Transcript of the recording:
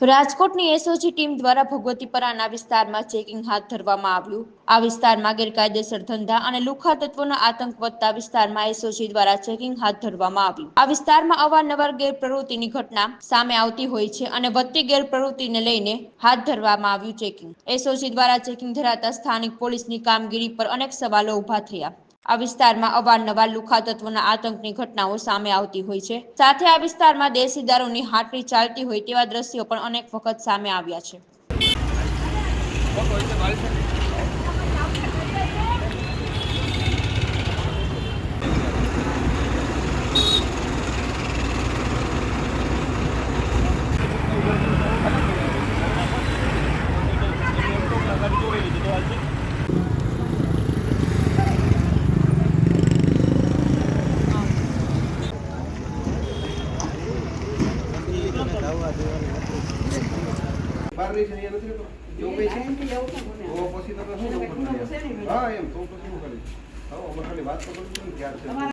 રાજકોટની SOG team દ્વારા ભગવતીપરાના વિસ્તારમાં ચેકિંગ હાથ ધરવામાં આવ્યું. આ વિસ્તારમાં ગેરકાયદેસર ધંધા અને લુખા તત્વોનો આતંક વધતા વિસ્તારમાં એસઓજી દ્વારા ચેકિંગ હાથ ધરવામાં આવ્યું. આ વિસ્તારમાં અવારનવાર ગેરપ્રવૃત્તિની ઘટના સામે આવતી હોય છે અને વધતી ગેરપ્રવૃત્તિને લઈને હાથ ધરવામાં આવ્યું ચેકિંગ. એસઓજી દ્વારા ચેકિંગ ધરાતા સ્થાનિક પોલીસની કામગીરી પર અનેક સવાલો ઊભા થયા. આ વિસ્તારમાં અવારનવાર લુખા તત્વોના આતંકની ઘટનાઓ સામે આવતી હોય છે. સાથે આ વિસ્તારમાં દેશી દારૂની હાટડી ચાલતી હોય તેવા દ્રશ્યો પણ અનેક વખત સામે આવ્યા છે. છે અહીંયા નથી છે? હા, એમ, તો પછી શું કરીશ. હવે અમે ખાલી વાત તો કરી ક્યાં છે?